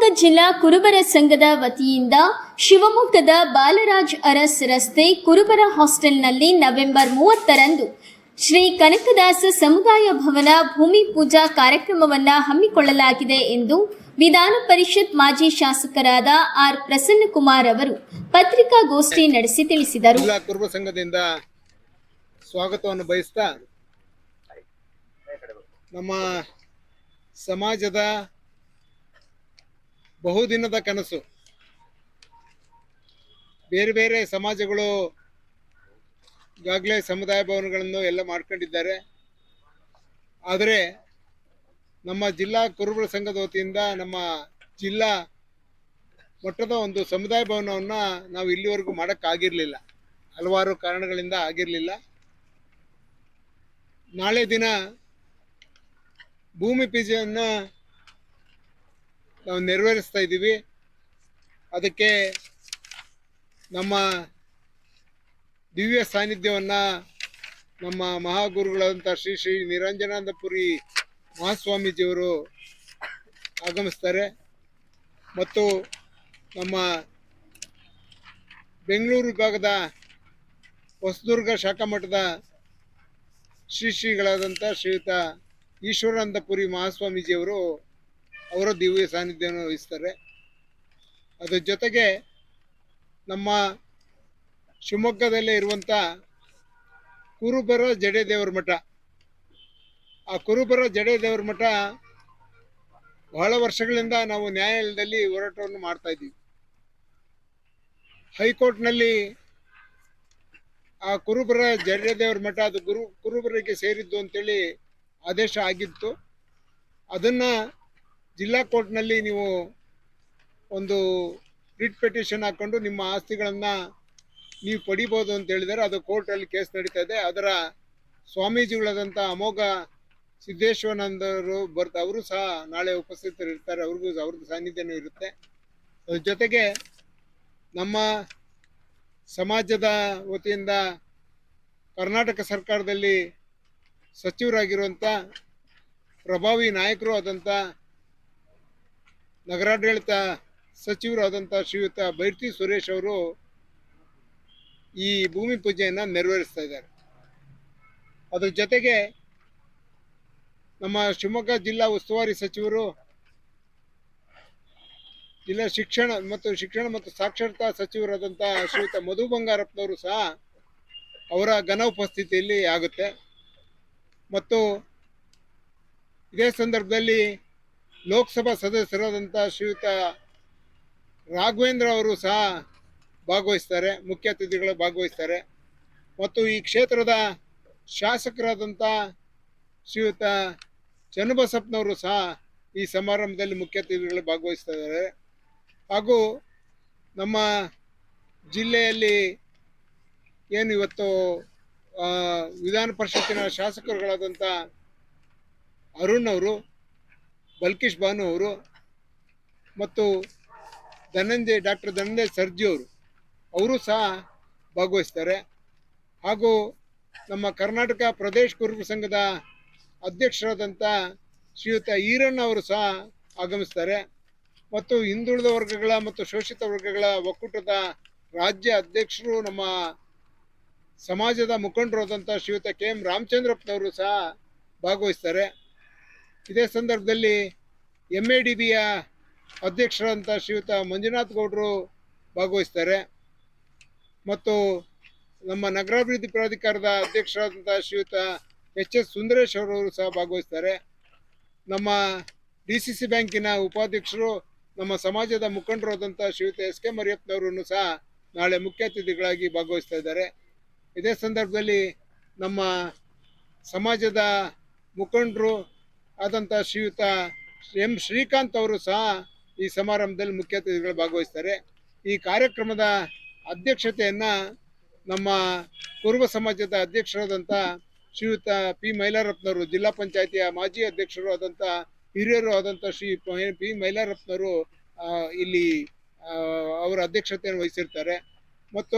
ಶಿವಮೊಗ್ಗ ಜಿಲ್ಲಾ ಕುರುಬರ ಸಂಘದ ವತಿಯಿಂದ ಶಿವಮೊಗ್ಗದ ಬಾಲರಾಜ್ ಅರಸ್ ರಸ್ತೆ ಕುರುಬರ ಹಾಸ್ಟೆಲ್ನಲ್ಲಿ ನವೆಂಬರ್ ಮೂವತ್ತರಂದು ಶ್ರೀ ಕನಕದಾಸ ಸಮುದಾಯ ಭವನ ಭೂಮಿ ಪೂಜಾ ಕಾರ್ಯಕ್ರಮವನ್ನು ಹಮ್ಮಿಕೊಳ್ಳಲಾಗಿದೆ ಎಂದು ವಿಧಾನ ಪರಿಷತ್ ಮಾಜಿ ಶಾಸಕರಾದ ಆರ್ ಪ್ರಸನ್ನಕುಮಾರ್ ಅವರು ಪತ್ರಿಕಾಗೋಷ್ಠಿ ನಡೆಸಿ ತಿಳಿಸಿದರು. ಕುರುಬ ಸಂಘದಿಂದ ಸ್ವಾಗತವನ್ನು ಬಯಸ್ತಾ ನಮ್ಮ ಸಮಾಜದ ಬಹುದಿನದ ಕನಸು. ಬೇರೆ ಬೇರೆ ಸಮಾಜಗಳು ಈಗಾಗಲೇ ಸಮುದಾಯ ಭವನಗಳನ್ನು ಎಲ್ಲ ಮಾಡ್ಕೊಂಡಿದ್ದಾರೆ. ಆದರೆ ನಮ್ಮ ಜಿಲ್ಲಾ ಕುರುಬರ ಸಂಘದ ವತಿಯಿಂದ ನಮ್ಮ ಜಿಲ್ಲಾ ಮಟ್ಟದ ಒಂದು ಸಮುದಾಯ ಭವನವನ್ನು ನಾವು ಇಲ್ಲಿವರೆಗೂ ಮಾಡೋಕ್ಕಾಗಿರಲಿಲ್ಲ ಹಲವಾರು ಕಾರಣಗಳಿಂದ ಆಗಿರಲಿಲ್ಲ. ನಾಳೆ ದಿನ ಭೂಮಿ ಪೂಜೆಯನ್ನು ನಾವು ನೆರವೇರಿಸ್ತಾ ಇದ್ದೀವಿ. ಅದಕ್ಕೆ ನಮ್ಮ ದಿವ್ಯ ಸಾನ್ನಿಧ್ಯವನ್ನು ನಮ್ಮ ಮಹಾಗುರುಗಳಾದಂಥ ಶ್ರೀ ಶ್ರೀ ನಿರಂಜನಾನಂದಪುರಿ ಮಹಾಸ್ವಾಮೀಜಿಯವರು ಆಗಮಿಸ್ತಾರೆ. ಮತ್ತು ನಮ್ಮ ಬೆಂಗಳೂರು ವಿಭಾಗದ ಹೊಸದುರ್ಗ ಶಾಖಾ ಮಠದ ಶ್ರೀ ಶ್ರೀಗಳಾದಂಥ ಶ್ರೀಯುತ ಈಶ್ವರಾನಂದಪುರಿ ಮಹಾಸ್ವಾಮೀಜಿಯವರು ಅವರ ದಿವ್ಯ ಸಾನ್ನಿಧ್ಯವನ್ನು ವಹಿಸ್ತಾರೆ. ಅದರ ಜೊತೆಗೆ ನಮ್ಮ ಶಿವಮೊಗ್ಗದಲ್ಲೇ ಇರುವಂಥ ಕುರುಬರ ಜಡೆ ದೇವರ ಮಠ. ಆ ಕುರುಬರ ಜಡೆ ದೇವರ ಮಠ ಬಹಳ ವರ್ಷಗಳಿಂದ ನಾವು ನ್ಯಾಯಾಲಯದಲ್ಲಿ ಹೋರಾಟವನ್ನು ಮಾಡ್ತಾ ಇದ್ದೀವಿ. ಹೈಕೋರ್ಟ್ನಲ್ಲಿ ಆ ಕುರುಬರ ಜಡೆ ದೇವರ ಮಠ ಅದು ಗುರು ಕುರುಬರಿಗೆ ಸೇರಿದ್ದು ಅಂತೇಳಿ ಆದೇಶ ಆಗಿತ್ತು. ಅದನ್ನ ಜಿಲ್ಲಾ ಕೋರ್ಟ್ನಲ್ಲಿ ನೀವು ಒಂದು ರಿಟ್ ಪೆಟಿಷನ್ ಹಾಕೊಂಡು ನಿಮ್ಮ ಆಸ್ತಿಗಳನ್ನ ನೀವು ಪಡಿಬೋದು ಅಂತ ಹೇಳಿದರೆ. ಅದು ಕೋರ್ಟಲ್ಲಿ ಕೇಸ್ ನಡೀತಾ ಇದೆ. ಅದರ ಸ್ವಾಮೀಜಿಗಳಾದಂಥ ಅಮೋಘ ಸಿದ್ದೇಶ್ವರಾನಂದರು ಬರ್ತ ಅವರು ಸಹ ನಾಳೆ ಉಪಸ್ಥಿತರಿರ್ತಾರೆ. ಅವ್ರಿಗೂ ಅವ್ರದ್ದು ಸಾನ್ನಿಧ್ಯನೂ ಇರುತ್ತೆ. ಅದ್ರ ಜೊತೆಗೆ ನಮ್ಮ ಸಮಾಜದ ವತಿಯಿಂದ ಕರ್ನಾಟಕ ಸರ್ಕಾರದಲ್ಲಿ ಸಚಿವರಾಗಿರುವಂಥ ಪ್ರಭಾವಿ ನಾಯಕರು ಆದಂಥ ನಗರಾಡಳಿತ ಸಚಿವರಾದಂಥ ಶ್ರೀಯುತ ಬೈರ್ತಿ ಸುರೇಶ್ ಅವರು ಈ ಭೂಮಿ ಪೂಜೆಯನ್ನು ನೆರವೇರಿಸ್ತಾ ಇದ್ದಾರೆ. ಅದ್ರ ಜೊತೆಗೆ ನಮ್ಮ ಶಿವಮೊಗ್ಗ ಜಿಲ್ಲಾ ಉಸ್ತುವಾರಿ ಸಚಿವರು ಜಿಲ್ಲಾ ಶಿಕ್ಷಣ ಮತ್ತು ಶಿಕ್ಷಣ ಮತ್ತು ಸಾಕ್ಷರತಾ ಸಚಿವರಾದಂಥ ಶ್ರೀಯುತ ಮಧು ಬಂಗಾರಪ್ಪನವರು ಸಹ ಅವರ ಘನ ಉಪಸ್ಥಿತಿಯಲ್ಲಿ ಆಗುತ್ತೆ. ಮತ್ತು ಇದೇ ಸಂದರ್ಭದಲ್ಲಿ ಲೋಕಸಭಾ ಸದಸ್ಯರಾದಂಥ ಶ್ರೀಯುತ ರಾಘವೇಂದ್ರ ಅವರು ಸಹ ಭಾಗವಹಿಸ್ತಾರೆ, ಮುಖ್ಯ ಅತಿಥಿಗಳು ಭಾಗವಹಿಸ್ತಾರೆ. ಮತ್ತು ಈ ಕ್ಷೇತ್ರದ ಶಾಸಕರಾದಂಥ ಶ್ರೀಯುತ ಚನ್ನಬಸಪ್ಪನವರು ಸಹ ಈ ಸಮಾರಂಭದಲ್ಲಿ ಮುಖ್ಯ ಅತಿಥಿಗಳು ಭಾಗವಹಿಸ್ತಾ ಹಾಗೂ ನಮ್ಮ ಜಿಲ್ಲೆಯಲ್ಲಿ ಏನು ಇವತ್ತು ವಿಧಾನ ಪರಿಷತ್ತಿನ ಶಾಸಕರುಗಳಾದಂಥ ಅರುಣ್ ಅವರು ಬಲ್ಕೀಶ್ ಬಾನು ಅವರು ಮತ್ತು ಧನಂಜಯ್, ಡಾಕ್ಟರ್ ಧನಂಜಯ್ ಸರ್ಜಿ ಅವರು ಅವರು ಸಹ ಭಾಗವಹಿಸ್ತಾರೆ. ಹಾಗೂ ನಮ್ಮ ಕರ್ನಾಟಕ ಪ್ರದೇಶ ಕುರುಬ ಸಂಘದ ಅಧ್ಯಕ್ಷರಾದಂಥ ಶ್ರೀಯುತ ಈರಣ್ಣ ಅವರು ಸಹ ಆಗಮಿಸ್ತಾರೆ. ಮತ್ತು ಹಿಂದುಳಿದ ವರ್ಗಗಳ ಮತ್ತು ಶೋಷಿತ ವರ್ಗಗಳ ಒಕ್ಕೂಟದ ರಾಜ್ಯ ಅಧ್ಯಕ್ಷರು ನಮ್ಮ ಸಮಾಜದ ಮುಖಂಡರಾದಂಥ ಶ್ರೀಯುತ ಕೆ ಎಂ ರಾಮಚಂದ್ರಪ್ಪನವರು ಸಹ ಭಾಗವಹಿಸ್ತಾರೆ. ಇದೇ ಸಂದರ್ಭದಲ್ಲಿ ಎಂ ಎ ಡಿ ಬಿಯ ಅಧ್ಯಕ್ಷರಾದಂಥ ಶ್ರೀಯುತ ಮಂಜುನಾಥ್ ಗೌಡರು ಭಾಗವಹಿಸ್ತಾರೆ. ಮತ್ತು ನಮ್ಮ ನಗರಾಭಿವೃದ್ಧಿ ಪ್ರಾಧಿಕಾರದ ಅಧ್ಯಕ್ಷರಾದಂಥ ಶ್ರೀಯುತ ಎಚ್ ಎಸ್ ಸುಂದರೇಶ್ ಅವರವರು ಸಹ ಭಾಗವಹಿಸ್ತಾರೆ. ನಮ್ಮ ಡಿ ಸಿ ಸಿ ಬ್ಯಾಂಕಿನ ಉಪಾಧ್ಯಕ್ಷರು, ನಮ್ಮ ಸಮಾಜದ ಮುಖಂಡರಾದಂಥ ಶ್ರೀಯುತ ಎಸ್ ಕೆ ಮರಿಯಪ್ಪನವರನ್ನು ಸಹ ನಾಳೆ ಮುಖ್ಯ ಅತಿಥಿಗಳಾಗಿ ಭಾಗವಹಿಸ್ತಾ ಇದ್ದಾರೆ. ಇದೇ ಸಂದರ್ಭದಲ್ಲಿ ನಮ್ಮ ಸಮಾಜದ ಮುಖಂಡರು ಆದಂಥ ಶ್ರೀಯುತ ಎಂ ಶ್ರೀಕಾಂತ್ ಅವರು ಸಹ ಈ ಸಮಾರಂಭದಲ್ಲಿ ಮುಖ್ಯ ಅತಿಥಿಗಳು ಭಾಗವಹಿಸ್ತಾರೆ. ಈ ಕಾರ್ಯಕ್ರಮದ ಅಧ್ಯಕ್ಷತೆಯನ್ನು ನಮ್ಮ ಕುರುಬ ಸಮಾಜದ ಅಧ್ಯಕ್ಷರಾದಂಥ ಶ್ರೀಯುತ ಪಿ ಮೈಲಾರಪ್ಪನವರು ಜಿಲ್ಲಾ ಪಂಚಾಯತಿಯ ಮಾಜಿ ಅಧ್ಯಕ್ಷರು ಆದಂಥ ಹಿರಿಯರು ಆದಂಥ ಶ್ರೀ ಪಿ ಮೈಲಾರಪ್ಪನವರು ಇಲ್ಲಿ ಅವರ ಅಧ್ಯಕ್ಷತೆಯನ್ನು ವಹಿಸಿರ್ತಾರೆ. ಮತ್ತು